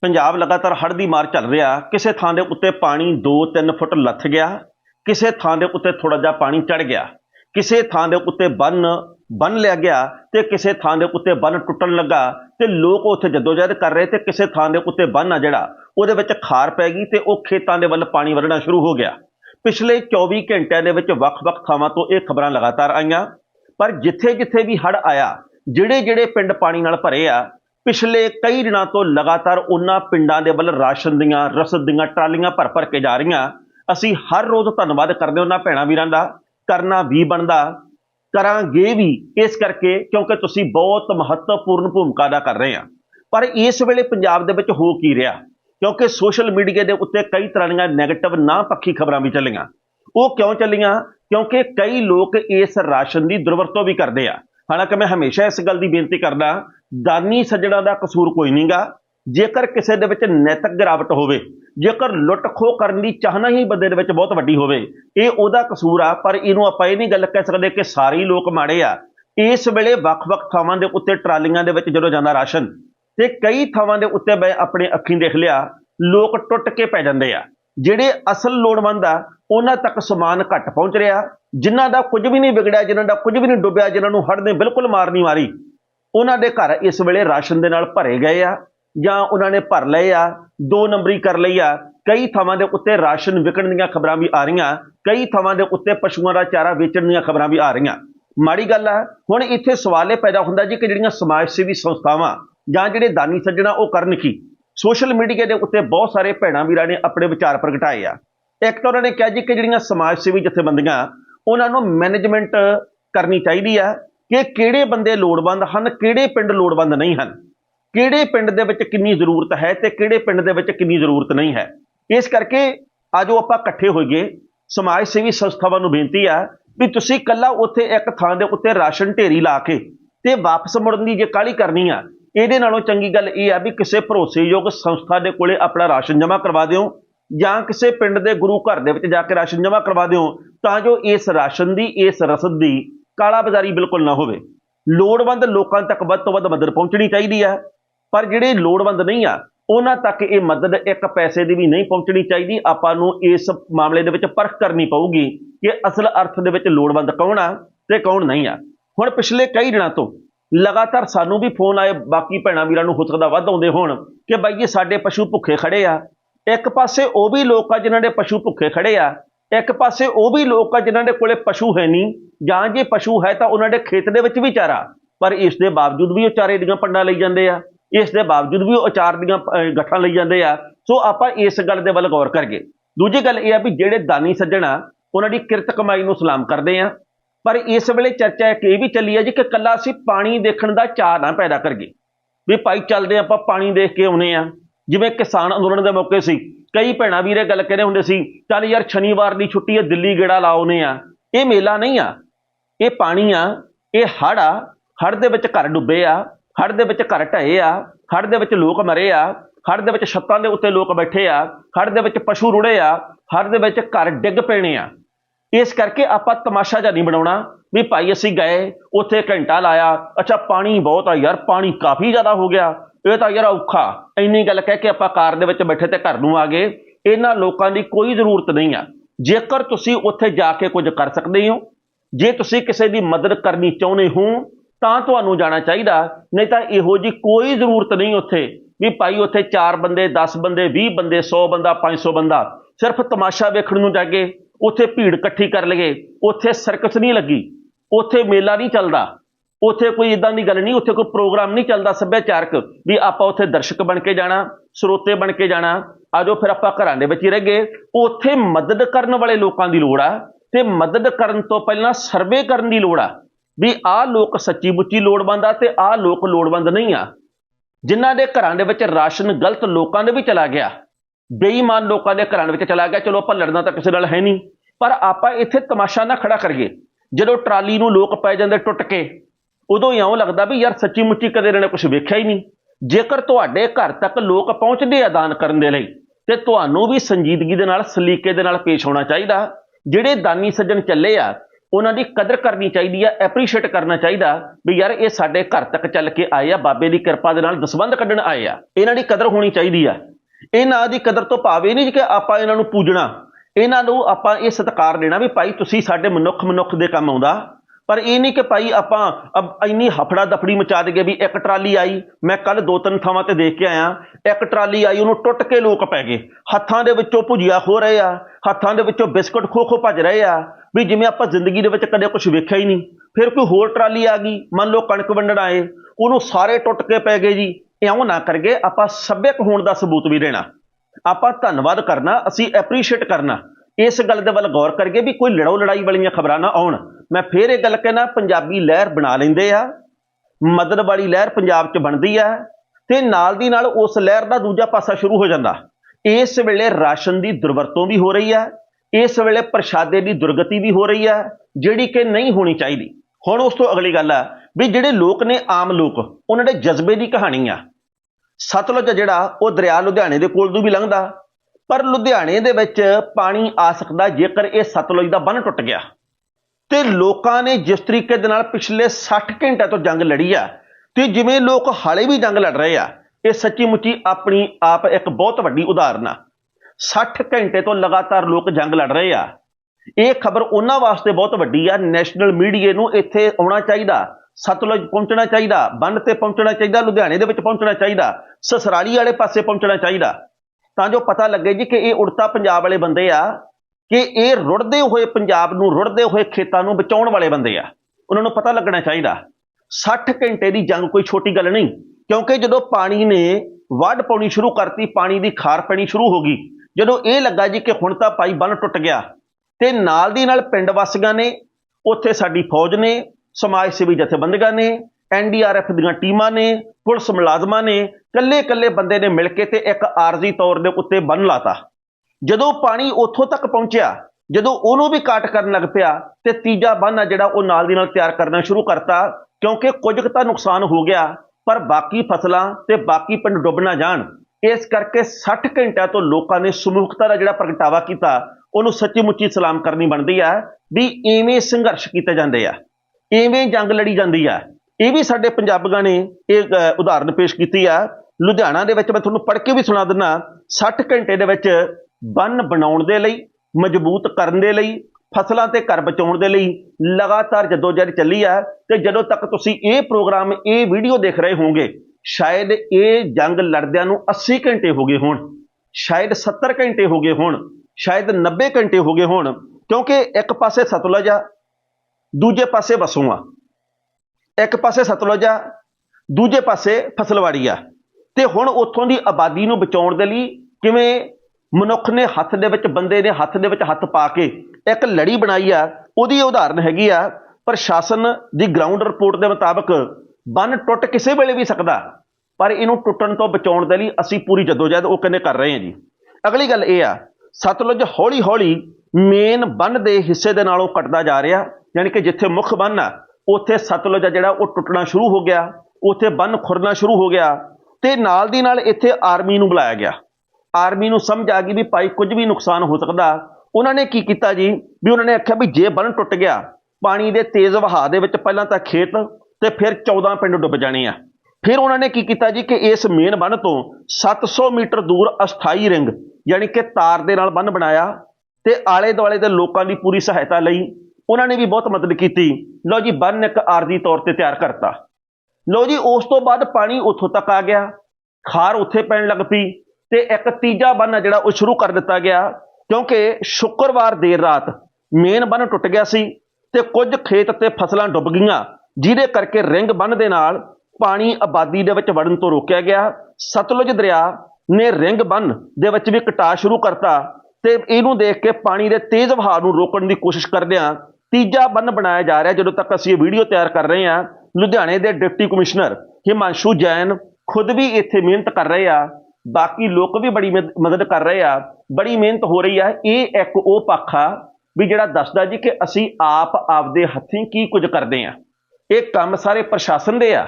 ਪੰਜਾਬ ਲਗਾਤਾਰ ਹੜ੍ਹ ਦੀ ਮਾਰ ਚੱਲ ਰਿਹਾ। ਕਿਸੇ ਥਾਂ ਦੇ ਉੱਤੇ ਪਾਣੀ 2-3 ਫੁੱਟ ਲੱਥ ਗਿਆ। ਕਿਸੇ ਥਾਂ ਦੇ ਉੱਤੇ ਥੋੜਾ ਜਿਹਾ ਪਾਣੀ ਚੜ ਗਿਆ। ਕਿਸੇ ਥਾਂ ਦੇ ਉੱਤੇ ਬੰਨ ਬੰਨ ਲਿਆ ਗਿਆ ਤੇ ਕਿਸੇ ਥਾਂ ਦੇ ਉੱਤੇ ਬੰਨ ਟੁੱਟਣ ਲੱਗਾ ਤੇ ਲੋਕ ਉੱਥੇ ਜਦੋਜਹਿਦ ਕਰ ਰਹੇ ਤੇ ਕਿਸੇ ਥਾਂ ਦੇ ਉੱਤੇ ਬੰਨ ਆ ਜਿਹੜਾ, ਉਹਦੇ ਵਿੱਚ ਖਾਰ ਪੈ ਗਈ ਤੇ ਉਹ ਖੇਤਾਂ ਦੇ ਵੱਲ ਪਾਣੀ ਵਰਣਾ ਸ਼ੁਰੂ ਹੋ ਗਿਆ। ਪਿਛਲੇ 24 ਘੰਟਿਆਂ ਦੇ ਵਿੱਚ ਵੱਖ-ਵੱਖ ਥਾਵਾਂ ਤੋਂ ਇਹ ਖਬਰਾਂ ਲਗਾਤਾਰ ਆਈਆਂ। ਪਰ ਜਿੱਥੇ-ਜਿੱਥੇ ਵੀ ਹੜ੍ਹ ਆਇਆ, ਜਿਹੜੇ-ਜਿਹੜੇ ਪਿੰਡ ਪਾਣੀ ਨਾਲ ਭਰੇ ਆ ਪਿਛਲੇ ਕਈ ਦਿਨਾਂ ਤੋਂ ਲਗਾਤਾਰ ਉਹਨਾਂ ਪਿੰਡਾਂ ਦੇ ਵੱਲ ਰਾਸ਼ਨ ਦੀਆਂ, ਰਸਦ ਦੀਆਂ ਟਰਾਲੀਆਂ ਭਰ-ਭਰ ਕੇ ਜਾ ਰਹੀਆਂ। ਅਸੀਂ ਹਰ ਰੋਜ਼ ਧੰਨਵਾਦ ਕਰਦੇ ਉਹਨਾਂ ਭੈਣਾਂ ਵੀਰਾਂ ਦਾ। ਕਰਨਾ ਵੀ ਬਣਦਾ। ਕਰਾਂਗੇ ਵੀ ਇਸ ਕਰਕੇ ਕਿਉਂਕਿ ਤੁਸੀਂ ਬਹੁਤ ਮਹੱਤਵਪੂਰਨ ਭੂਮਿਕਾ ਅਦਾ ਕਰ ਰਹੇ ਆ ਪਰ ਇਸ ਵੇਲੇ ਪੰਜਾਬ ਦੇ ਵਿੱਚ ਹੋ ਕੀ ਰਿਹਾ? ਕਿਉਂਕਿ ਸੋਸ਼ਲ ਮੀਡੀਆ ਦੇ ਉੱਤੇ ਕਈ ਤਰ੍ਹਾਂ ਦੀਆਂ 네ਗੇਟਿਵ ਨਾ ਪੱਖੀ ਖਬਰਾਂ ਵੀ ਚੱਲੀਆਂ। ਉਹ ਕਿਉਂ ਚੱਲੀਆਂ? ਕਿਉਂਕਿ ਕਈ ਲੋਕ ਇਸ ਰਾਸ਼ਨ ਦੀ ਦੁਰਵਰਤੋਂ ਵੀ ਕਰਦੇ ਆ। ਹਾਲਾਂਕਿ ਮੈਂ ਹਮੇਸ਼ਾ ਇਸ ਗੱਲ ਦੀ ਬੇਨਤੀ ਕਰਦਾ ਦਾਨੀ ਸੱਜਣਾ ਦਾ ਕਸੂਰ ਕੋਈ ਨਹੀਂਗਾ ਜੇਕਰ ਕਿਸੇ ਦੇ ਵਿੱਚ ਨੈਤਿਕ ਗਿਰਾਵਟ ਹੋਵੇ, ਜੇਕਰ ਲੁੱਟ ਖੋਹ ਕਰਨ ਦੀ ਚਾਹਨਾ ਹੀ ਬੰਦੇ ਦੇ ਵਿੱਚ ਬਹੁਤ ਵੱਡੀ ਹੋਵੇ, ਇਹ ਉਹਦਾ ਕਸੂਰ ਆ, ਪਰ ਇਹਨੂੰ ਆਪਾਂ ਇਹ ਨਹੀਂ ਗੱਲ ਕਹਿ ਸਕਦੇ ਕਿ ਸਾਰੇ ਲੋਕ ਮਾੜੇ ਆ। ਇਸ ਵੇਲੇ ਵੱਖ-ਵੱਖ ਥਾਵਾਂ ਦੇ ਉੱਤੇ ਟਰਾਲੀਆਂ ਦੇ ਵਿੱਚ ਜਦੋਂ ਜਾਂਦਾ ਰਾਸ਼ਨ, ਤੇ ਕਈ ਥਾਵਾਂ ਦੇ ਉੱਤੇ ਮੈਂ ਆਪਣੇ ਅੱਖੀਂ ਦੇਖ ਲਿਆ, ਲੋਕ ਟੁੱਟ ਕੇ ਪੈ ਜਾਂਦੇ ਆ। ਜਿਹੜੇ ਅਸਲ ਲੋੜਵੰਦ ਆ, ਉਹਨਾਂ ਤੱਕ ਸਮਾਨ ਘੱਟ ਪਹੁੰਚ ਰਿਹਾ। ਜਿਨ੍ਹਾਂ ਦਾ ਕੁਝ ਵੀ ਨਹੀਂ ਵਿਗੜਿਆ, ਜਿਨ੍ਹਾਂ ਦਾ ਕੁਝ ਵੀ ਨਹੀਂ ਡੁੱਬਿਆ, ਜਿਨ੍ਹਾਂ ਨੂੰ ਹੜ੍ਹ ਨੇ ਬਿਲਕੁਲ ਮਾਰ ਨਹੀਂ ਮਾਰੀ ਉਹਨਾਂ ਦੇ ਘਰ ਇਸ ਵੇਲੇ ਰਾਸ਼ਨ ਦੇ ਨਾਲ ਭਰੇ ਗਏ ਆ, ਜਾਂ ਉਹਨਾਂ ਨੇ ਭਰ ਲਏ ਆ, ਦੋ ਨੰਬਰੀ ਕਰ ਲਈ ਆ। ਕਈ ਥਾਵਾਂ ਦੇ ਉੱਤੇ ਰਾਸ਼ਨ ਵਿਕਣ ਦੀਆਂ ਖਬਰਾਂ ਵੀ ਆ ਰਹੀਆਂ, ਕਈ ਥਾਵਾਂ ਦੇ ਉੱਤੇ ਪਸ਼ੂਆਂ ਦਾ ਚਾਰਾ ਵੇਚਣ ਦੀਆਂ ਖਬਰਾਂ ਵੀ ਆ ਰਹੀਆਂ। ਮਾੜੀ ਗੱਲ ਆ, ਹੁਣ ਇੱਥੇ ਸਵਾਲ ਇਹ ਪੈਦਾ ਹੁੰਦਾ ਜੀ ਕਿ ਜਿਹੜੀਆਂ ਸਮਾਜ ਸੇਵੀ ਸੰਸਥਾਵਾਂ ਜਾਂ ਜਿਹੜੇ ਦਾਨੀ ਸੱਜਣਾ ਉਹ ਕਰਨ ਕੀ? ਸੋਸ਼ਲ ਮੀਡੀਆ ਦੇ ਉੱਤੇ ਬਹੁਤ ਸਾਰੇ ਭੈਣਾਂ ਵੀਰਾਂ ਨੇ ਆਪਣੇ ਵਿਚਾਰ ਪ੍ਰਗਟਾਏ ਆ। ਇੱਕ ਤਾਂ ਉਹਨਾਂ ਨੇ ਕਿਹਾ ਜੀ ਕਿ ਜਿਹੜੀਆਂ ਸਮਾਜ ਸੇਵੀ ਜਥੇਬੰਦੀਆਂ, ਉਹਨਾਂ ਨੂੰ ਮੈਨੇਜਮੈਂਟ ਕਰਨੀ ਚਾਹੀਦੀ ਆ ਕਿ ਕਿਹੜੇ ਬੰਦੇ ਲੋੜਵੰਦ ਹਨ, ਕਿਹੜੇ ਪਿੰਡ ਲੋੜਵੰਦ ਨਹੀਂ ਹਨ? ਕਿਹੜੇ ਪਿੰਡ ਦੇ ਵਿੱਚ ਕਿੰਨੀ ਜ਼ਰੂਰਤ ਹੈ ਤੇ ਕਿਹੜੇ ਪਿੰਡ ਦੇ ਵਿੱਚ ਕਿੰਨੀ ਜ਼ਰੂਰਤ ਨਹੀਂ ਹੈ? ਇਸ ਕਰਕੇ ਆਜੋ ਆਪਾਂ ਇਕੱਠੇ ਹੋਈਏ। ਸਮਾਜ ਸੇਵੀ ਸੰਸਥਾਵਾਂ ਨੂੰ ਬੇਨਤੀ ਆ ਵੀ ਤੁਸੀਂ ਕੱਲਾ ਉੱਥੇ ਇੱਕ ਥਾਂ ਦੇ ਉੱਤੇ ਰਾਸ਼ਨ ਢੇਰੀ ਲਾ ਕੇ ਤੇ ਵਾਪਸ ਮੁੜਨ ਦੀ ਜੇ ਕਾਹਲੀ ਕਰਨੀ ਆ, ਇਹਦੇ ਨਾਲੋਂ ਚੰਗੀ ਗੱਲ ਇਹ ਆ ਵੀ ਕਿਸੇ ਭਰੋਸੇਯੋਗ ਸੰਸਥਾ ਦੇ ਕੋਲੇ ਆਪਣਾ ਰਾਸ਼ਨ ਜਮ੍ਹਾਂ ਕਰਵਾ ਦਿਓ ਜਾਂ ਕਿਸੇ ਪਿੰਡ ਦੇ ਗੁਰੂ ਘਰ ਦੇ ਵਿੱਚ ਜਾ ਕੇ ਰਾਸ਼ਨ ਜਮ੍ਹਾਂ ਕਰਵਾ ਦਿਓ ਤਾਂ ਜੋ ਇਸ ਰਾਸ਼ਨ ਦੀ, ਇਸ ਰਸਦ ਦੀ ਕਾਲਾ ਬਾਜ਼ਾਰੀ ਬਿਲਕੁਲ ਨਾ ਹੋਵੇ। ਲੋੜਵੰਦ ਲੋਕਾਂ ਤੱਕ ਵੱਧ ਤੋਂ ਵੱਧ ਮਦਦ ਪਹੁੰਚਣੀ ਚਾਹੀਦੀ ਆ ਪਰ ਜਿਹੜੇ ਲੋੜਵੰਦ ਨਹੀਂ ਆ, ਉਹਨਾਂ ਤੱਕ ਇਹ ਮਦਦ ਇੱਕ ਪੈਸੇ ਦੀ ਵੀ ਨਹੀਂ ਪਹੁੰਚਣੀ ਚਾਹੀਦੀ। ਆਪਾਂ ਨੂੰ ਇਸ ਮਾਮਲੇ ਦੇ ਵਿੱਚ ਪਰਖ ਕਰਨੀ ਪਊਗੀ ਕਿ ਅਸਲ ਅਰਥ ਦੇ ਵਿੱਚ ਲੋੜਵੰਦ ਕੌਣ ਆ ਤੇ ਕੌਣ ਨਹੀਂ ਆ। ਹੁਣ ਪਿਛਲੇ ਕਈ ਦਿਨਾਂ ਤੋਂ ਲਗਾਤਾਰ ਸਾਨੂੰ ਵੀ ਫੋਨ ਆਏ, ਬਾਕੀ ਭੈਣਾਂ ਵੀਰਾਂ ਨੂੰ ਹੋ ਸਕਦਾ ਵੱਧ ਆਉਂਦੇ ਹੋਣ, ਕਿ ਬਾਈ ਜੀ ਸਾਡੇ ਪਸ਼ੂ ਭੁੱਖੇ ਖੜੇ ਆ। ਇੱਕ ਪਾਸੇ ਉਹ ਵੀ ਲੋਕ ਆ ਜਿਨ੍ਹਾਂ ਦੇ ਪਸ਼ੂ ਭੁੱਖੇ ਖੜੇ ਆ, ਇੱਕ ਪਾਸੇ ਉਹ ਵੀ ਲੋਕ ਆ ਜਿਨ੍ਹਾਂ ਦੇ ਕੋਲੇ ਪਸ਼ੂ ਹੈ ਨਹੀਂ। ਜਾਂ ਜੇ ਪਸ਼ੂ ਹੈ ਤਾਂ ਉਹਨਾਂ ਦੇ ਖੇਤ ਦੇ ਵਿੱਚ ਵੀ ਚਾਰਾ, ਪਰ ਇਸ ਦੇ ਬਾਵਜੂਦ ਵੀ ਉਹ ਚਾਰੇ ਦੀਆਂ ਪੰਡਾਂ ਲਈ ਜਾਂਦੇ ਆ, ਇਸ ਦੇ ਬਾਵਜੂਦ ਵੀ ਉਹ ਅਚਾਰ ਦੀਆਂ ਗੱਠਾਂ ਲਈ ਜਾਂਦੇ ਆ, ਸੋ ਆਪਾਂ ਇਸ ਗੱਲ ਦੇ ਵੱਲ ਗੌਰ ਕਰੀਏ ਦੂਜੀ ਗੱਲ ਇਹ ਆ ਵੀ ਜਿਹੜੇ ਦਾਨੀ ਸੱਜਣਾ ਉਹਨਾਂ ਦੀ ਕਿਰਤ ਕਮਾਈ ਨੂੰ ਸਲਾਮ ਕਰਦੇ ਆ, ਪਰ ਇਸ ਵੇਲੇ ਚਰਚਾ ਇੱਕ ਇਹ ਵੀ ਚੱਲੀ ਹੈ ਜੀ ਕਿ ਕੱਲਾ ਅਸੀਂ ਪਾਣੀ ਦੇਖਣ ਦਾ ਚਾਹ ਨਾ ਪੈਦਾ ਕਰੀਏ। ਵੀ ਭਾਈ ਚੱਲਦੇ ਆਪਾਂ ਪਾਣੀ ਦੇਖ ਕੇ ਆਉਨੇ ਆ। ਜਿਵੇਂ ਕਿਸਾਨ ਅੰਦੋਲਨ ਦੇ ਮੌਕੇ ਸੀ, ਕਈ ਭੈਣਾਂ ਵੀਰੇ ਗੱਲ ਕਹਿੰਦੇ ਹੁੰਦੇ ਸੀ, ਚੱਲ ਯਾਰ ਸ਼ਨੀਵਾਰ ਦੀ ਛੁੱਟੀ ਹੈ ਦਿੱਲੀ ਗੇੜਾ ਲਾਉਨੇ ਆ। ਇਹ ਮੇਲਾ ਨਹੀਂ ਆ ਇਹ ਪਾਣੀ ਆ, ਇਹ ਹੜ੍ਹ ਆ, ਹੜ੍ਹ ਦੇ ਵਿੱਚ ਘਰ ਡੁੱਬੇ ਆ, ਹੜ੍ਹ ਦੇ ਵਿੱਚ ਘਰ ਢਏ ਆ, ਹੜ੍ਹ ਦੇ ਵਿੱਚ ਲੋਕ ਮਰੇ ਆ, ਹੜ੍ਹ ਦੇ ਵਿੱਚ ਛੱਤਾਂ ਦੇ ਉੱਤੇ ਲੋਕ ਬੈਠੇ ਆ, ਹੜ੍ਹ ਦੇ ਵਿੱਚ ਪਸ਼ੂ ਰੁੜੇ ਆ, ਹੜ੍ਹ ਦੇ ਵਿੱਚ ਘਰ ਡਿੱਗ ਪੈਣੇ ਆ। ਇਸ ਕਰਕੇ ਆਪਾਂ ਤਮਾਸ਼ਾ ਜਿਹਾ ਨਹੀਂ ਬਣਾਉਣਾ ਵੀ ਭਾਈ ਅਸੀਂ ਗਏ, ਉੱਥੇ ਘੰਟਾ ਲਾਇਆ, ਅੱਛਾ ਪਾਣੀ ਬਹੁਤ ਆ ਯਾਰ, ਪਾਣੀ ਕਾਫੀ ਜ਼ਿਆਦਾ ਹੋ ਗਿਆ, ਇਹ ਤਾਂ ਯਾਰ ਔਖਾ। ਇੰਨੀ ਗੱਲ ਕਹਿ ਕੇ ਆਪਾਂ ਕਾਰ ਦੇ ਵਿੱਚ ਬੈਠੇ ਤੇ ਘਰ ਨੂੰ ਆ ਗਏ, ਇਹਨਾਂ ਲੋਕਾਂ ਦੀ ਕੋਈ ਜ਼ਰੂਰਤ ਨਹੀਂ ਆ। ਜੇਕਰ ਤੁਸੀਂ ਉੱਥੇ ਜਾ ਕੇ ਕੁਝ ਕਰ ਸਕਦੇ ਹੋ ਜੇ ਤੁਸੀਂ ਕਿਸੇ ਦੀ ਮਦਦ ਕਰਨੀ ਚਾਹੁੰਦੇ ਹੋ, ਤਾਂ ਤੁਹਾਨੂੰ ਜਾਣਾ ਚਾਹੀਦਾ। ਨਹੀਂ ਤਾਂ ਇਹੋ ਜੀ ਕੋਈ ਜ਼ਰੂਰਤ ਨਹੀਂ ਉੱਥੇ। ਵੀ ਭਾਈ ਉੱਥੇ 4 ਬੰਦੇ 10 ਬੰਦੇ 20 ਬੰਦੇ 100 ਬੰਦਾ 500 ਬੰਦਾ, ਸਿਰਫ ਤਮਾਸ਼ਾ ਵੇਖਣ ਨੂੰ ਜਾਗੇ ਉੱਥੇ ਭੀੜ ਇਕੱਠੀ ਕਰ ਲਈਏ। ਉੱਥੇ ਸਰਕਸ ਨਹੀਂ ਲੱਗੀ, ਉੱਥੇ ਮੇਲਾ ਨਹੀਂ ਚੱਲਦਾ। ਉੱਥੇ ਕੋਈ ਇਦਾਂ ਦੀ ਗੱਲ ਨਹੀਂ, ਉੱਥੇ ਕੋਈ ਪ੍ਰੋਗਰਾਮ ਨਹੀਂ ਚੱਲਦਾ ਸੱਭਿਆਚਾਰਕ। ਵੀ ਆਪਾਂ ਉੱਥੇ ਦਰਸ਼ਕ ਬਣ ਕੇ ਜਾਣਾ, ਸਰੋਤੇ ਬਣ ਕੇ ਜਾਣਾ। ਆਜੋ ਫਿਰ ਆਪਾਂ ਘਰਾਂ ਦੇ ਵਿੱਚ ਹੀ ਰਹਿ ਗਏ। ਉੱਥੇ ਮਦਦ ਕਰਨ ਵਾਲੇ ਲੋਕਾਂ ਦੀ ਲੋੜ ਆ। ਤੇ ਮਦਦ ਕਰਨ ਤੋਂ ਪਹਿਲਾਂ ਸਰਵੇ ਕਰਨ ਦੀ ਲੋੜ ਆ। ਵੀ ਆਹ ਲੋਕ ਸੱਚੀ ਮੁੱਚੀ ਲੋੜਵੰਦ ਆ ਤੇ ਆਹ ਲੋਕ ਲੋੜਵੰਦ ਨਹੀਂ ਆ। ਜਿਨ੍ਹਾਂ ਦੇ ਘਰਾਂ ਦੇ ਵਿੱਚ ਰਾਸ਼ਨ ਗਲਤ ਲੋਕਾਂ ਦੇ ਵੀ ਚਲਾ ਗਿਆ। ਬੇਈਮਾਨ ਲੋਕਾਂ ਦੇ ਘਰਾਂ ਦੇ ਵਿੱਚ ਚਲਾ ਗਿਆ, ਚਲੋ ਆਪਾਂ ਲੜਨਾ ਤਾਂ ਕਿਸੇ ਨਾਲ ਹੈ ਨਹੀਂ। ਪਰ ਆਪਾਂ ਇੱਥੇ ਤਮਾਸ਼ਾ ਨਾ ਖੜਾ ਕਰੀਏ। ਜਦੋਂ ਟਰਾਲੀ ਨੂੰ ਲੋਕ ਪੈ ਜਾਂਦੇ ਟੁੱਟ ਕੇ, ਉਦੋਂ ਇਉਂ ਲੱਗਦਾ ਵੀ ਯਾਰ ਸੱਚੀ ਮੁੱਚੀ ਕਦੇ ਇਹਨਾਂ ਨੇ ਕੁਝ ਵੇਖਿਆ ਹੀ ਨਹੀਂ। ਜੇਕਰ ਤੁਹਾਡੇ ਘਰ ਤੱਕ ਲੋਕ ਪਹੁੰਚਦੇ ਆ ਦਾਨ ਕਰਨ ਦੇ ਲਈ, ਤੇ ਤੁਹਾਨੂੰ ਵੀ ਸੰਜੀਦਗੀ ਦੇ ਨਾਲ, ਸਲੀਕੇ ਦੇ ਨਾਲ ਪੇਸ਼ ਹੋਣਾ ਚਾਹੀਦਾ। ਜਿਹੜੇ ਦਾਨੀ ਸੱਜਣ ਚੱਲੇ ਆ, ਉਹਨਾਂ ਦੀ ਕਦਰ ਕਰਨੀ ਚਾਹੀਦੀ ਆ ਐਪਰੀਸ਼ੀਏਟ ਕਰਨਾ ਚਾਹੀਦਾ ਵੀ ਯਾਰ ਇਹ ਸਾਡੇ ਘਰ ਤੱਕ ਚੱਲ ਕੇ ਆਏ ਆ, ਬਾਬੇ ਦੀ ਕਿਰਪਾ ਦੇ ਨਾਲ ਦਸਵੰਧ ਕੱਢਣ ਆਏ ਆ। ਇਹਨਾਂ ਦੀ ਕਦਰ ਹੋਣੀ ਚਾਹੀਦੀ ਆ। ਇਹਨਾਂ ਦੀ ਕਦਰ ਤੋਂ ਭਾਵੇਂ ਨਹੀਂ ਕਿ ਆਪਾਂ ਇਹਨਾਂ ਨੂੰ ਪੂਜਣਾ। ਇਹਨਾਂ ਨੂੰ ਆਪਾਂ ਇਹ ਸਤਿਕਾਰ ਦੇਣਾ ਵੀ ਭਾਈ ਤੁਸੀਂ ਸਾਡੇ ਮਨੁੱਖ ਮਨੁੱਖ ਦੇ ਕੰਮ ਆਉਂਦਾ। ਪਰ ਇਹ ਨਹੀਂ ਕਿ ਭਾਈ ਆਪਾਂ ਅਬ ਇੰਨੀ ਹਫੜਾ ਦਫੜੀ ਮਚਾ ਦੇਗੇ ਵੀ ਇੱਕ ਟਰਾਲੀ ਆਈ, ਮੈਂ ਕੱਲ ਦੋ ਤਿੰਨ ਥਾਵਾਂ ਤੇ ਦੇਖ ਕੇ ਆਇਆ, ਇੱਕ ਟਰਾਲੀ ਆਈ, ਉਹਨੂੰ ਟੁੱਟ ਕੇ ਲੋਕ ਪੈ ਗਏ। ਹੱਥਾਂ ਦੇ ਵਿੱਚੋਂ ਭੁਜੀਆ ਖੋ ਰਹੇ ਆ, ਹੱਥਾਂ ਦੇ ਵਿੱਚੋਂ ਬਿਸਕੁਟ ਖੋ ਖੋ ਭੱਜ ਰਹੇ ਆ, ਵੀ ਜਿਵੇਂ ਆਪਾਂ ਜ਼ਿੰਦਗੀ ਦੇ ਵਿੱਚ ਕਦੇ ਕੁਝ ਵੇਖਿਆ ਹੀ ਨਹੀਂ। ਫਿਰ ਕੋਈ ਹੋਰ ਟਰਾਲੀ ਆ ਗਈ, ਮੰਨ ਲਓ ਕਣਕ ਵੰਡਣ ਆਏ, ਉਹਨੂੰ ਸਾਰੇ ਟੁੱਟ ਕੇ ਪੈ ਗਏ ਜੀ। ਇਉਂ ਨਾ ਕਰਗੇ ਆਪਾਂ ਸੱਭਿਅਕ ਹੋਣ ਦਾ ਸਬੂਤ ਵੀ ਦੇਣਾ। ਆਪਾਂ ਧੰਨਵਾਦ ਕਰਨਾ, ਅਸੀਂ ਐਪਰੀਸ਼ੀਏਟ ਕਰਨਾ। ਇਸ ਗੱਲ ਦੇ ਵੱਲ ਗੌਰ ਕਰਕੇ ਵੀ ਕੋਈ ਲੜਾਓ ਲੜਾਈ ਵਾਲੀਆਂ ਖਬਰਾਂ ਨਾ ਆਉਣ। ਮੈਂ ਫੇਰ ਇਹ ਗੱਲ ਕਹਿਣਾ, ਪੰਜਾਬੀ ਲਹਿਰ ਬਣਾ ਲੈਂਦੇ ਆ। ਮਦਦ ਵਾਲੀ ਲਹਿਰ ਪੰਜਾਬ 'ਚ ਬਣਦੀ ਆ ਤੇ ਨਾਲ ਦੀ ਨਾਲ ਉਸ ਲਹਿਰ ਦਾ ਦੂਜਾ ਪਾਸਾ ਸ਼ੁਰੂ ਹੋ ਜਾਂਦਾ। ਇਸ ਵੇਲੇ ਰਾਸ਼ਨ ਦੀ ਦੁਰਵਰਤੋਂ ਵੀ ਹੋ ਰਹੀ ਹੈ ਇਸ ਵੇਲੇ ਪ੍ਰਸ਼ਾਦੇ ਦੀ ਦੁਰਗਤੀ ਵੀ ਹੋ ਰਹੀ ਹੈ ਜਿਹੜੀ ਕਿ ਨਹੀਂ ਹੋਣੀ ਚਾਹੀਦੀ। ਹੁਣ ਉਸ ਤੋਂ ਅਗਲੀ ਗੱਲ ਆ ਵੀ ਜਿਹੜੇ ਲੋਕ ਨੇ, ਆਮ ਲੋਕ, ਉਹਨਾਂ ਦੇ ਜਜ਼ਬੇ ਦੀ ਕਹਾਣੀ ਆ। ਸਤਲੁਜ ਜਿਹੜਾ, ਉਹ ਦਰਿਆ ਲੁਧਿਆਣੇ ਦੇ ਕੋਲ ਤੋਂ ਵੀ ਲੰਘਦਾ। ਪਰ ਲੁਧਿਆਣੇ ਦੇ ਵਿੱਚ ਪਾਣੀ ਆ ਸਕਦਾ ਜੇਕਰ ਇਹ ਸਤਲੁਜ ਦਾ ਬੰਨ ਟੁੱਟ ਗਿਆ। ਤੇ ਲੋਕਾਂ ਨੇ ਜਿਸ ਤਰੀਕੇ ਦੇ ਨਾਲ ਪਿਛਲੇ 60 ਘੰਟਿਆਂ ਤੋਂ ਜੰਗ ਲੜੀ ਆ, ਤੇ ਜਿਵੇਂ ਲੋਕ ਹਾਲੇ ਵੀ ਜੰਗ ਲੜ ਰਹੇ ਆ, ਇਹ ਸੱਚੀ ਮੁੱਚੀ ਆਪਣੀ ਆਪ ਇੱਕ ਬਹੁਤ ਵੱਡੀ ਉਦਾਹਰਨ ਆ। 60 ਘੰਟੇ ਤੋਂ ਲਗਾਤਾਰ ਲੋਕ ਜੰਗ ਲੜ ਰਹੇ ਆ। ਇਹ ਖਬਰ ਉਹਨਾਂ ਵਾਸਤੇ ਬਹੁਤ ਵੱਡੀ ਆ, ਨੈਸ਼ਨਲ ਮੀਡੀਆ ਨੂੰ ਇੱਥੇ ਆਉਣਾ ਚਾਹੀਦਾ, ਸਤਲੁਜ ਪਹੁੰਚਣਾ ਚਾਹੀਦਾ ਬੰਨ ਤੇ ਪਹੁੰਚਣਾ ਚਾਹੀਦਾ, ਲੁਧਿਆਣੇ ਦੇ ਵਿੱਚ ਪਹੁੰਚਣਾ ਚਾਹੀਦਾ, ਸਸਰਾਲੀ ਵਾਲੇ ਪਾਸੇ ਪਹੁੰਚਣਾ ਚਾਹੀਦਾ। ਤਾਂ ਜੋ ਪਤਾ ਲੱਗੇ ਜੀ ਕਿ ਇਹ ਉੜਤਾ ਪੰਜਾਬ ਵਾਲੇ ਬੰਦੇ ਆ, ਕਿ ਇਹ ਰੁੜਦੇ ਹੋਏ ਪੰਜਾਬ ਨੂੰ, ਰੁੜਦੇ ਹੋਏ ਖੇਤਾਂ ਨੂੰ ਬਚਾਉਣ ਵਾਲੇ ਬੰਦੇ ਆ। ਉਹਨਾਂ ਨੂੰ ਪਤਾ ਲੱਗਣਾ ਚਾਹੀਦਾ। 60 ਘੰਟੇ ਦੀ ਜੰਗ ਕੋਈ ਛੋਟੀ ਗੱਲ ਨਹੀਂ, ਕਿਉਂਕਿ ਜਦੋਂ ਪਾਣੀ ਨੇ ਵੱਢ ਪਾਉਣੀ ਸ਼ੁਰੂ ਕਰਤੀ, ਪਾਣੀ ਦੀ ਖਾਰ ਪੈਣੀ ਸ਼ੁਰੂ ਹੋ ਗਈ। ਜਦੋਂ ਇਹ ਲੱਗਾ ਜੀ ਕਿ ਹੁਣ ਤਾਂ ਭਾਈ ਬੰਨ ਟੁੱਟ ਗਿਆ, ਤੇ ਨਾਲ ਦੀ ਨਾਲ ਪਿੰਡ ਵਾਸੀਆਂ ਨੇ, ਉੱਥੇ ਸਾਡੀ ਫੌਜ ਨੇ, ਸਮਾਜ ਸੇਵੀ ਜਥੇਬੰਦੀਆਂ ਨੇ ਐਨਡੀਆਰਐਫ ਦੀਆਂ ਟੀਮਾਂ ਨੇ, ਪੁਲਿਸ ਮੁਲਾਜ਼ਮਾਂ ਨੇ ਕੱਲੇ-ਕੱਲੇ ਬੰਦੇ ਨੇ ਮਿਲ ਕੇ ਤੇ ਇੱਕ ਆਰਜ਼ੀ ਤੌਰ ਦੇ ਉੱਤੇ ਬੰਨ ਲਾਤਾ। ਜਦੋਂ ਪਾਣੀ ਉੱਥੋਂ ਤੱਕ ਪਹੁੰਚਿਆ, ਜਦੋਂ ਉਹਨੂੰ ਵੀ ਕਾਟ ਕਰਨ ਲੱਗ ਪਿਆ ਤੇ ਤੀਜਾ ਬੰਨ ਆ ਜਿਹੜਾ ਉਹ ਨਾਲ ਦੀ ਨਾਲ ਤਿਆਰ ਕਰਨਾ ਸ਼ੁਰੂ ਕਰਤਾ, ਕਿਉਂਕਿ ਕੁਝ ਕੁ ਤਾਂ ਨੁਕਸਾਨ ਹੋ ਗਿਆ, ਪਰ ਬਾਕੀ ਫਸਲਾਂ ਤੇ ਬਾਕੀ ਪਿੰਡ ਡੁੱਬ ਨਾ ਜਾਣ। ਇਸ ਕਰਕੇ 60 ਘੰਟਿਆਂ ਤੋਂ ਲੋਕਾਂ ਨੇ ਸਮੂਹਕਤਾ ਦਾ ਜਿਹੜਾ ਪ੍ਰਗਟਾਵਾ ਕੀਤਾ, ਉਹਨੂੰ ਸੱਚੀ ਮੁੱਚੀ ਸਲਾਮ ਕਰਨੀ ਬਣਦੀ ਆ ਵੀ ਐਵੇਂ ਸੰਘਰਸ਼ ਕੀਤੇ ਜਾਂਦੇ ਆ ਐਵੇਂ ਜੰਗ ਲੜੀ ਜਾਂਦੀ ਆ। ਇਹ ਵੀ ਸਾਡੇ ਪੰਜਾਬੀਆਂ ਨੇ ਇਹ ਉਦਾਹਰਨ ਪੇਸ਼ ਕੀਤੀ ਆ। ਲੁਧਿਆਣਾ ਦੇ ਵਿੱਚ ਮੈਂ ਤੁਹਾਨੂੰ ਪੜ੍ਹ ਕੇ ਵੀ ਸੁਣਾ ਦਿੰਦਾ 60 ਘੰਟੇ ਦੇ ਵਿੱਚ ਬੰਨ ਬਣਾਉਣ ਦੇ ਲਈ, ਮਜ਼ਬੂਤ ਕਰਨ ਦੇ ਲਈ, ਫਸਲਾਂ ਤੇ ਘਰ ਬਚਾਉਣ ਦੇ ਲਈ ਲਗਾਤਾਰ ਜਦੋਜਹਿਦ ਚੱਲੀ ਆ ਤੇ ਜਦੋਂ ਤੱਕ ਤੁਸੀਂ ਇਹ ਪ੍ਰੋਗਰਾਮ, ਇਹ ਵੀਡੀਓ ਦੇਖ ਰਹੇ ਹੋਵੋਗੇ, ਸ਼ਾਇਦ ਇਹ ਜੰਗ ਲੜਦਿਆਂ ਨੂੰ 80 ਘੰਟੇ ਹੋ ਗਏ ਹੋਣ, ਸ਼ਾਇਦ 70 ਘੰਟੇ ਹੋ ਗਏ ਹੋਣ, ਸ਼ਾਇਦ 90 ਘੰਟੇ ਹੋ ਗਏ ਹੋਣ, ਕਿਉਂਕਿ ਇੱਕ ਪਾਸੇ ਸਤਲੁਜ ਆ, ਦੂਜੇ ਪਾਸੇ ਵਸੋਂ ਆ। ਇੱਕ ਪਾਸੇ ਸਤਲੁਜ ਆ, ਦੂਜੇ ਪਾਸੇ ਫਸਲਵਾੜੀ ਆ। ਤੇ ਹੁਣ ਉੱਥੋਂ ਦੀ ਆਬਾਦੀ ਨੂੰ ਬਚਾਉਣ ਦੇ ਲਈ ਕਿਵੇਂ ਮਨੁੱਖ ਨੇ ਹੱਥ ਦੇ ਵਿੱਚ, ਬੰਦੇ ਨੇ ਹੱਥ ਦੇ ਵਿੱਚ ਹੱਥ ਪਾ ਕੇ ਇੱਕ ਲੜੀ ਬਣਾਈ ਆ, ਉਹਦੀ ਉਦਾਹਰਨ ਹੈਗੀ ਆ, ਪ੍ਰਸ਼ਾਸਨ ਦੀ ਗਰਾਊਂਡ ਰਿਪੋਰਟ ਦੇ ਮੁਤਾਬਕ ਬੰਨ ਟੁੱਟ ਕਿਸੇ ਵੇਲੇ ਵੀ ਸਕਦਾ, ਪਰ ਇਹਨੂੰ ਟੁੱਟਣ ਤੋਂ ਬਚਾਉਣ ਦੇ ਲਈ ਅਸੀਂ ਪੂਰੀ ਜਦੋਜਹਿਦ ਉਹ ਕਹਿੰਦੇ ਕਰ ਰਹੇ ਹਾਂ ਜੀ। ਅਗਲੀ ਗੱਲ ਇਹ ਆ, ਸਤਲੁਜ ਹੌਲੀ ਹੌਲੀ ਮੇਨ ਬੰਨ ਦੇ ਹਿੱਸੇ ਦੇ ਨਾਲੋਂ ਕੱਟਦਾ ਜਾ ਰਿਹਾ ਯਾਨੀ ਕਿ ਜਿੱਥੇ ਮੁੱਖ ਬੰਨ ਆ ਉੱਥੇ ਸਤਲੁਜ ਆ ਜਿਹੜਾ, ਉਹ ਟੁੱਟਣਾ ਸ਼ੁਰੂ ਹੋ ਗਿਆ, ਉੱਥੇ ਬੰਨ ਖੁਰਨਾ ਸ਼ੁਰੂ ਹੋ ਗਿਆ ਤੇ ਨਾਲ ਦੀ ਨਾਲ ਇੱਥੇ ਆਰਮੀ ਨੂੰ ਬੁਲਾਇਆ ਗਿਆ। ਆਰਮੀ ਨੂੰ ਸਮਝ ਆ ਗਈ ਵੀ ਭਾਈ ਕੁਝ ਵੀ ਨੁਕਸਾਨ ਹੋ ਸਕਦਾ। ਉਹਨਾਂ ਨੇ ਕੀ ਕੀਤਾ ਜੀ? ਵੀ ਉਹਨਾਂ ਨੇ ਆਖਿਆ ਵੀ ਜੇ ਬੰਨ ਟੁੱਟ ਗਿਆ, ਪਾਣੀ ਦੇ ਤੇਜ਼ ਵਹਾਅ ਦੇ ਵਿੱਚ ਪਹਿਲਾਂ ਤਾਂ ਖੇਤ ਤੇ ਫਿਰ 14 ਪਿੰਡ ਡੁੱਬ ਜਾਣੇ ਆ। ਫਿਰ ਉਹਨਾਂ ਨੇ ਕੀ ਕੀਤਾ ਜੀ ਕਿ ਇਸ ਮੇਨ ਬੰਨ ਤੋਂ 700 ਮੀਟਰ ਦੂਰ ਅਸਥਾਈ ਰਿੰਗ, ਯਾਨੀ ਕਿ ਤਾਰ ਦੇ ਨਾਲ ਬੰਨ ਬਣਾਇਆ ਤੇ ਆਲੇ ਦੁਆਲੇ ਦੇ ਲੋਕਾਂ ਦੀ ਪੂਰੀ ਸਹਾਇਤਾ ਲਈ ਉਹਨਾਂ ਨੇ ਵੀ ਬਹੁਤ ਮਦਦ ਕੀਤੀ। ਲਓ ਜੀ, ਬੰਨ ਇੱਕ ਆਰਜ਼ੀ ਤੌਰ ਤੇ ਤਿਆਰ ਕਰਤਾ। ਲਓ ਜੀ, ਉਸ ਤੋਂ ਬਾਅਦ ਪਾਣੀ ਉੱਥੋਂ ਤੱਕ ਆ ਗਿਆ। ਖਾਰ ਉੱਥੇ ਪੈਣ ਲੱਗ ਪਈ ਤੇ ਇੱਕ ਤੀਜਾ ਬੰਨ ਆ ਜਿਹੜਾ ਉਹ ਸ਼ੁਰੂ ਕਰ ਦਿੱਤਾ ਗਿਆ ਕਿਉਂਕਿ ਸ਼ੁੱਕਰਵਾਰ ਦੇਰ ਰਾਤ ਮੇਨ ਬੰਨ ਟੁੱਟ ਗਿਆ ਸੀ ਤੇ ਕੁਝ ਖੇਤ ਤੇ ਫਸਲਾਂ ਡੁੱਬ ਗਈਆਂ, ਜਿਹਦੇ ਕਰਕੇ ਰਿੰਗ ਬੰਨ ਦੇ ਨਾਲ ਪਾਣੀ ਆਬਾਦੀ ਦੇ ਵਿੱਚ ਵੜਨ ਤੋਂ ਰੋਕਿਆ ਗਿਆ। ਸਤਲੁਜ ਦਰਿਆ ਨੇ ਰਿੰਗ ਬੰਨ ਦੇ ਵਿੱਚ ਵੀ ਕਟਾ ਸ਼ੁਰੂ ਕਰਤਾ ਤੇ ਇਹਨੂੰ ਦੇਖ ਕੇ ਪਾਣੀ ਦੇ ਤੇਜ਼ ਵਹਾਅ ਨੂੰ ਰੋਕਣ ਦੀ ਕੋਸ਼ਿਸ਼ ਕਰਦਿਆਂ ਤੀਜਾ ਬੰਨ ਬਣਾਇਆ ਜਾ ਰਿਹਾ ਜਦੋਂ ਤੱਕ ਅਸੀਂ ਇਹ ਵੀਡੀਓ ਤਿਆਰ ਕਰ ਰਹੇ ਹਾਂ, ਲੁਧਿਆਣੇ ਦੇ ਡਿਪਟੀ ਕਮਿਸ਼ਨਰ ਹਿਮਾਂਸ਼ੂ ਜੈਨ ਖੁਦ ਵੀ ਇੱਥੇ ਮਿਹਨਤ ਕਰ ਰਹੇ ਆ, ਬਾਕੀ ਲੋਕ ਵੀ ਬੜੀ ਮਦ- ਮਦਦ ਕਰ ਰਹੇ ਆ, ਬੜੀ ਮਿਹਨਤ ਹੋ ਰਹੀ ਆ। ਇਹ ਇੱਕ ਉਹ ਪੱਖ ਆ ਵੀ ਜਿਹੜਾ ਦੱਸਦਾ ਜੀ ਕਿ ਅਸੀਂ ਆਪ ਆਪਦੇ ਹੱਥੀਂ ਕੀ ਕੁਝ ਕਰਦੇ ਆ। ਇਹ ਕੰਮ ਸਾਰੇ ਪ੍ਰਸ਼ਾਸਨ ਦੇ ਆ,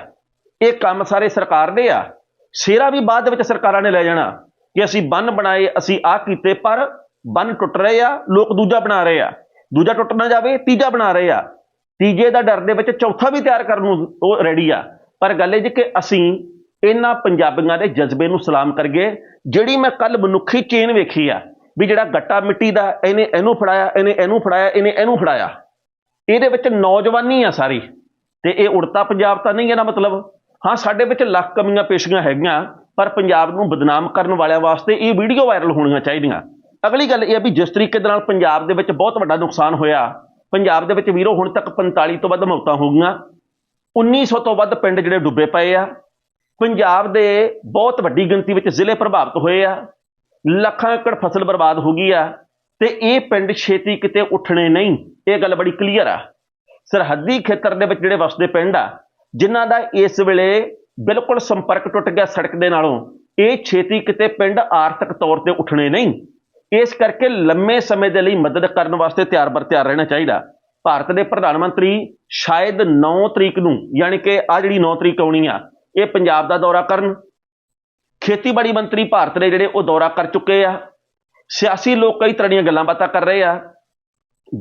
ਇਹ ਕੰਮ ਸਾਰੇ ਸਰਕਾਰ ਦੇ ਆ। ਸ਼ੇਰਾ ਵੀ ਬਾਅਦ ਵਿੱਚ ਸਰਕਾਰਾਂ ਨੇ ਲੈ ਜਾਣਾ ਕਿ ਅਸੀਂ ਬੰਨ ਬਣਾਏ, ਅਸੀਂ ਆਹ ਕੀਤੇ, ਪਰ ਬੰਨ ਟੁੱਟ ਰਹੇ ਆ, ਲੋਕ ਦੂਜਾ ਬਣਾ ਰਹੇ ਆ। ਦੂਜਾ ਟੁੱਟ ਨਾ ਜਾਵੇ, ਤੀਜਾ ਬਣਾ ਰਹੇ ਆ। ਤੀਜੇ ਦਾ ਡਰ ਦੇ ਵਿੱਚ ਚੌਥਾ ਵੀ ਤਿਆਰ ਕਰਨ ਨੂੰ ਉਹ ਰੈਡੀ ਆ। ਪਰ ਗੱਲ ਇਹ ਜੀ ਕਿ ਅਸੀਂ ਇਹਨਾਂ ਪੰਜਾਬੀਆਂ ਦੇ ਜਜ਼ਬੇ ਨੂੰ ਸਲਾਮ ਕਰੀਏ ਜਿਹੜੀ ਮੈਂ ਕੱਲ ਮਨੁੱਖੀ ਚੇਨ ਵੇਖੀ ਆ, ਵੀ ਜਿਹੜਾ ਗੱਟਾ ਮਿੱਟੀ ਦਾ ਇਹਨੇ ਇਹਨੂੰ ਫੜਾਇਆ, ਇਹਨੇ ਇਹਨੂੰ ਫੜਾਇਆ, ਇਹਨੇ ਇਹਨੂੰ ਫੜਾਇਆ। ਇਹਦੇ ਵਿੱਚ ਨੌਜਵਾਨੀ ਆ ਸਾਰੀ। ਤੇ ਇਹ ਉੜਤਾ ਪੰਜਾਬ ਤਾਂ ਨਹੀਂ ਇਹਦਾ ਮਤਲਬ। ਹਾਂ, ਸਾਡੇ ਵਿੱਚ ਲੱਖ ਕਮੀਆਂ ਪੇਸ਼ੀਆਂ ਹੈਗੀਆਂ, ਪਰ ਪੰਜਾਬ ਨੂੰ ਬਦਨਾਮ ਕਰਨ ਵਾਲਿਆਂ ਵਾਸਤੇ ਇਹ ਵੀਡੀਓ ਵਾਇਰਲ ਹੋਣੀਆਂ ਚਾਹੀਦੀਆਂ। ਅਗਲੀ ਗੱਲ ਇਹ ਆ ਵੀ ਜਿਸ ਤਰੀਕੇ ਦੇ ਨਾਲ ਪੰਜਾਬ ਦੇ ਵਿੱਚ ਬਹੁਤ ਵੱਡਾ ਨੁਕਸਾਨ ਹੋਇਆ, ਪੰਜਾਬ ਦੇ ਵਿੱਚ ਵੀਰੋ ਹੁਣ ਤੱਕ 45 ਤੋਂ ਵੱਧ ਮੌਤਾਂ ਹੋ ਗਈਆਂ 1900 ਤੋਂ ਵੱਧ ਪਿੰਡ ਜਿਹੜੇ ਡੁੱਬੇ ਪਏ ਆ, ਪੰਜਾਬ ਦੇ ਬਹੁਤ ਵੱਡੀ ਗਿਣਤੀ ਵਿੱਚ ਜ਼ਿਲ੍ਹੇ ਪ੍ਰਭਾਵਿਤ ਹੋਏ ਆ, ਲੱਖਾਂ ਏਕੜ ਫਸਲ ਬਰਬਾਦ ਹੋ ਗਈ ਆ, ਤੇ ਇਹ ਪਿੰਡ ਛੇਤੀ ਕਿਤੇ ਉੱਠਣੇ ਨਹੀਂ, ਇਹ ਗੱਲ ਬੜੀ ਕਲੀਅਰ ਆ। ਸਰਹੱਦੀ ਖੇਤਰ ਦੇ ਵਿੱਚ ਜਿਹੜੇ ਵਸਦੇ ਪਿੰਡ ਆ, ਜਿਨ੍ਹਾਂ ਦਾ ਇਸ ਵੇਲੇ ਬਿਲਕੁਲ ਸੰਪਰਕ ਟੁੱਟ ਗਿਆ ਸੜਕ ਦੇ ਨਾਲੋਂ, ਇਹ ਛੇਤੀ ਕਿਤੇ ਪਿੰਡ ਆਰਥਿਕ ਤੌਰ ਤੇ ਉੱਠਣੇ ਨਹੀਂ। ਇਸ ਕਰਕੇ ਲੰਮੇ ਸਮੇਂ ਦੇ ਲਈ ਮਦਦ ਕਰਨ ਵਾਸਤੇ ਤਿਆਰ ਬਰ ਤਿਆਰ ਰਹਿਣਾ ਚਾਹੀਦਾ। ਭਾਰਤ ਦੇ ਪ੍ਰਧਾਨ ਮੰਤਰੀ ਸ਼ਾਇਦ 9 ਤਰੀਕ ਨੂੰ, ਯਾਨੀ ਕਿ ਆ ਜਿਹੜੀ 9 ਤਰੀਕ ਆਉਣੀ ਆ, ਇਹ ਪੰਜਾਬ ਦਾ ਦੌਰਾ ਕਰਨ। ਖੇਤੀਬਾੜੀ ਮੰਤਰੀ ਭਾਰਤ ਦੇ ਜਿਹੜੇ ਉਹ ਦੌਰਾ ਕਰ ਚੁੱਕੇ ਆ। ਸਿਆਸੀ ਲੋਕ ਕਈ ਤਰ੍ਹਾਂ ਦੀਆਂ ਗੱਲਾਂ ਬਾਤਾਂ ਕਰ ਰਹੇ ਆ।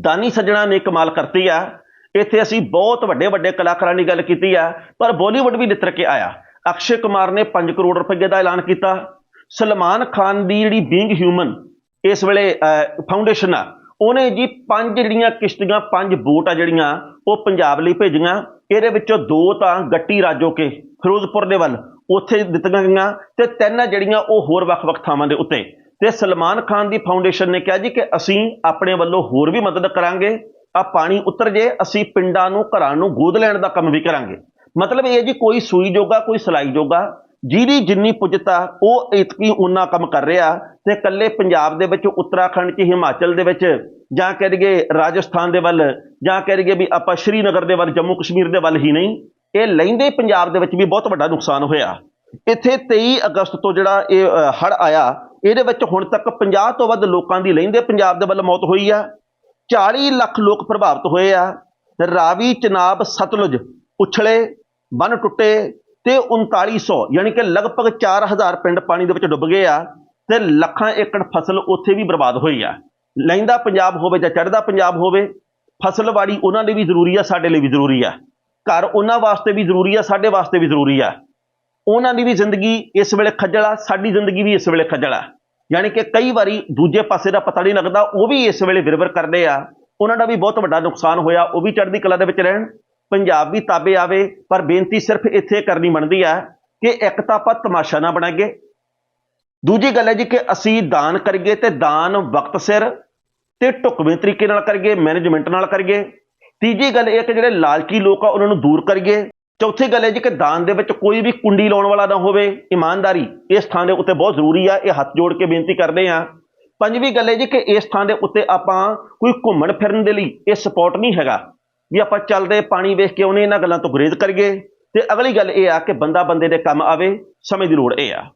ਦਾਨੀ ਸੱਜਣਾ ਨੇ ਕਮਾਲ ਕਰਤੀ ਆ। ਇੱਥੇ ਅਸੀਂ ਬਹੁਤ ਵੱਡੇ ਵੱਡੇ ਕਲਾਕਾਰਾਂ ਦੀ ਗੱਲ ਕੀਤੀ ਆ, ਪਰ ਬਾਲੀਵੁੱਡ ਵੀ ਨਿੱਤਰ ਕੇ ਆਇਆ। ਅਕਸ਼ੇ ਕੁਮਾਰ ਨੇ 5 ਕਰੋੜ ਰੁਪਏ ਦਾ ਐਲਾਨ ਕੀਤਾ। ਸਲਮਾਨ ਖਾਨ ਦੀ ਜਿਹੜੀ ਬੀਇੰਗ ਹਿਊਮਨ ਇਸ ਵੇਲੇ ਫਾਊਂਡੇਸ਼ਨ ਆ। ਉਹਨੇ ਜੀ ਪੰਜ ਜਿਹੜੀਆਂ ਕਿਸ਼ਤੀਆਂ, ਪੰਜ ਬੋਟ ਆ ਜਿਹੜੀਆਂ, ਉਹ ਪੰਜਾਬ ਲਈ ਭੇਜੀਆਂ। ਇਹਦੇ ਵਿੱਚੋਂ ਦੋ ਤਾਂ ਗੱਟੀ ਰਾਜੋ ਕੇ, ਫਿਰੋਜ਼ਪੁਰ ਦੇ ਵੱਲ। ਉੱਥੇ ਦਿੱਤੀਆਂ ਗਈਆਂ ਤੇ ਤਿੰਨ ਆ ਜਿਹੜੀਆਂ ਉਹ ਹੋਰ ਵੱਖ-ਵੱਖ ਥਾਵਾਂ ਦੇ ਉੱਤੇ। ਤੇ ਸਲਮਾਨ ਖਾਨ ਦੀ ਫਾਊਂਡੇਸ਼ਨ ਨੇ ਕਿਹਾ ਜੀ ਕਿ ਅਸੀਂ ਆਪਣੇ ਵੱਲੋਂ ਹੋਰ ਵੀ ਮਦਦ ਕਰਾਂਗੇ। ਆ ਪਾਣੀ ਉਤਰ ਜੇ, ਅਸੀਂ ਪਿੰਡਾਂ ਨੂੰ, ਘਰਾਂ ਨੂੰ ਗੋਦ ਲੈਣ ਦਾ ਕੰਮ ਵੀ ਕਰਾਂਗੇ। ਮਤਲਬ ਇਹ ਜੀ ਕੋਈ ਸੂਈ ਜੋਗਾ, ਕੋਈ ਸਲਾਈ ਜੋਗਾ। ਜਿਹਦੀ ਜਿੰਨੀ ਪੁੱਜਤਾ, ਉਹ ਇਤਕੀ ਉਨਾ ਕੰਮ ਕਰ ਰਿਹਾ ਤੇ ਕੱਲੇ ਪੰਜਾਬ ਦੇ ਵਿੱਚ, ਉੱਤਰਾਖੰਡ 'ਚ, ਹਿਮਾਚਲ ਦੇ ਵਿੱਚ, ਜਾਂ ਕਹਿ ਦਈਏ ਰਾਜਸਥਾਨ ਦੇ ਵੱਲ, ਜਾਂ ਕਹਿ ਦਈਏ ਵੀ ਆਪਾਂ ਸ਼੍ਰੀਨਗਰ ਦੇ ਵੱਲ, ਜੰਮੂ ਕਸ਼ਮੀਰ ਦੇ ਵੱਲ ਹੀ ਨਹੀਂ, ਇਹ ਲੈਂਦੇ ਪੰਜਾਬ ਦੇ ਵਿੱਚ ਵੀ ਬਹੁਤ ਵੱਡਾ ਨੁਕਸਾਨ ਹੋਇਆ। ਇੱਥੇ 23 ਅਗਸਤ ਤੋਂ ਜਿਹੜਾ ਇਹ ਹੜ ਆਇਆ, ਇਹਦੇ ਵਿੱਚ ਹੁਣ ਤੱਕ 50 ਤੋਂ ਵੱਧ ਲੋਕਾਂ ਦੀ ਲੈਂਦੇ ਪੰਜਾਬ ਦੇ ਵੱਲ ਮੌਤ ਹੋਈ ਆ। 40 ਲੱਖ ਲੋਕ ਪ੍ਰਭਾਵਿਤ ਹੋਏ ਆ। ਰਾਵੀ, ਚਨਾਬ, ਸਤਲੁਜ, ਉਛਲੇ, ਬੰਨ ਟੁੱਟੇ ਤੇ 3900 ਯਾਨੀ ਕਿ ਲਗਭਗ 4000 ਪਿੰਡ ਪਾਣੀ ਦੇ ਵਿੱਚ ਡੁੱਬ ਗਏ ਆ ਤੇ ਲੱਖਾਂ ਏਕੜ ਫਸਲ ਉੱਥੇ ਵੀ ਬਰਬਾਦ ਹੋਈ ਆ। ਲੈਂਦਾ ਪੰਜਾਬ ਹੋਵੇ ਜਾਂ ਚੜ੍ਹਦਾ ਪੰਜਾਬ ਹੋਵੇ ਫਸਲਵਾੜੀ ਉਹਨਾਂ ਲਈ ਵੀ ਜ਼ਰੂਰੀ ਆ, ਸਾਡੇ ਲਈ ਵੀ ਜ਼ਰੂਰੀ ਆ। ਘਰ ਉਹਨਾਂ ਵਾਸਤੇ ਵੀ ਜ਼ਰੂਰੀ ਆ, ਸਾਡੇ ਵਾਸਤੇ ਵੀ ਜ਼ਰੂਰੀ ਆ। ਉਹਨਾਂ ਦੀ ਵੀ ਜ਼ਿੰਦਗੀ ਇਸ ਵੇਲੇ ਖੱਜਲ ਆ, ਸਾਡੀ ਜ਼ਿੰਦਗੀ ਵੀ ਇਸ ਵੇਲੇ ਖੱਜਲ ਆ। ਯਾਨੀ ਕਿ ਕਈ ਵਾਰੀ ਦੂਜੇ ਪਾਸੇ ਦਾ ਪਤਾ ਨਹੀਂ ਲੱਗਦਾ, ਉਹ ਵੀ ਇਸ ਵੇਲੇ ਵਿਰਵਰ ਕਰਦੇ ਆ। ਉਹਨਾਂ ਦਾ ਵੀ ਬਹੁਤ ਵੱਡਾ ਨੁਕਸਾਨ ਹੋਇਆ, ਉਹ ਵੀ ਚੜ੍ਹਦੀ ਕਲਾ ਦੇ ਵਿੱਚ ਰਹਿਣ। ਪੰਜਾਬ ਵੀ ਤਾਬੇ ਆਵੇ, ਪਰ ਬੇਨਤੀ ਸਿਰਫ ਇੱਥੇ ਕਰਨੀ ਬਣਦੀ ਆ ਕਿ ਇੱਕ ਤਾਂ ਆਪਾਂ ਤਮਾਸ਼ਾ ਨਾ ਬਣਾਈਏ। ਦੂਜੀ ਗੱਲ ਹੈ ਜੀ ਕਿ ਅਸੀਂ ਦਾਨ ਕਰੀਏ ਤੇ ਦਾਨ ਵਕਤ ਸਿਰ ਤੇ ਢੁਕਵੇਂ ਤਰੀਕੇ ਨਾਲ ਕਰੀਏ ਮੈਨੇਜਮੈਂਟ ਨਾਲ ਕਰੀਏ। ਤੀਜੀ ਗੱਲ ਇਹ ਕਿ ਜਿਹੜੇ ਲਾਲਚੀ ਲੋਕ ਆ, ਉਹਨਾਂ ਨੂੰ ਦੂਰ ਕਰੀਏ। ਚੌਥੀ ਗੱਲ ਹੈ ਜੀ ਕਿ ਦਾਨ ਦੇ ਵਿੱਚ ਕੋਈ ਵੀ ਕੁੰਡੀ ਲਾਉਣ ਵਾਲਾ ਨਾ ਹੋਵੇ। ਇਮਾਨਦਾਰੀ ਇਸ ਥਾਂ ਦੇ ਉੱਤੇ ਬਹੁਤ ਜ਼ਰੂਰੀ ਆ, ਇਹ ਹੱਥ ਜੋੜ ਕੇ ਬੇਨਤੀ ਕਰਦੇ ਆ। ਪੰਜਵੀਂ ਗੱਲ ਹੈ ਜੀ ਕਿ ਇਸ ਥਾਂ ਦੇ ਉੱਤੇ ਆਪਾਂ ਕੋਈ ਘੁੰਮਣ ਫਿਰਨ ਦੇ ਲਈ ਇਹ ਸਪੋਰਟ ਨਹੀਂ ਹੈਗਾ। ਵੀ ਆਪਾਂ ਚੱਲਦੇ ਪਾਣੀ ਵੇਖ ਕੇ ਉਹਨੇ ਇਹਨਾਂ ਗੱਲਾਂ ਤੋਂ ਗੁਰੇਜ਼ ਕਰੀਏ। ਤੇ ਅਗਲੀ ਗੱਲ ਇਹ ਆ ਕਿ ਬੰਦਾ ਬੰਦੇ ਦੇ ਕੰਮ ਆਵੇ, ਸਮੇਂ ਦੀ ਲੋੜ ਇਹ ਆ।